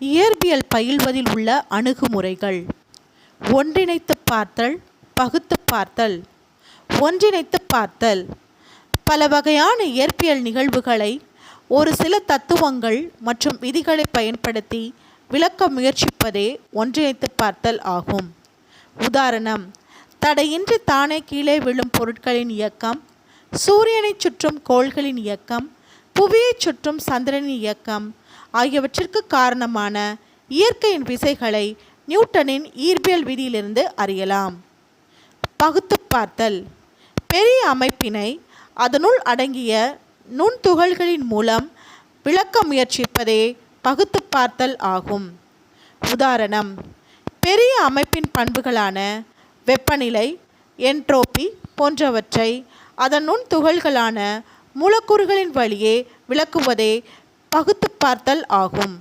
இயற்பியல் பயில்வதில் உள்ள அணுகுமுறைகள். ஒன்றிணைத்து பார்த்தல் பகுத்து பார்த்தல். ஒன்றிணைத்து பார்த்தல். பல வகையான இயற்பியல் நிகழ்வுகளை ஒரு சில தத்துவங்கள் மற்றும் விதிகளை பயன்படுத்தி விளக்க முயற்சிப்பதே ஒன்றிணைத்து பார்த்தல் ஆகும். உதாரணம் தடையின்றி தானே கீழே விழும் பொருட்களின் இயக்கம் சூரியனைச் சுற்றும் கோள்களின் இயக்கம் புவியைச் சுற்றும் சந்திரனின் இயக்கம் ஆகியவற்றிற்கு காரணமான இயற்கையின் விசைகளை நியூட்டனின் இயற்பியல் விதியிலிருந்து அறியலாம். பகுத்துப் பார்த்தல். பெரிய அமைப்பினை அதனுள் அடங்கிய நுண்துகள்களின் மூலம் விளக்க முயற்சிப்பதே பகுத்துப் பார்த்தல் ஆகும். உதாரணம் பெரிய அமைப்பின் பண்புகளான வெப்பநிலை என்ட்ரோபி போன்றவற்றை அதன் நுண்துகள்களான மூலக்கூறுகளின் வழியே விளக்குவதே பகுத்துப் பார்த்தல் ஆகும்.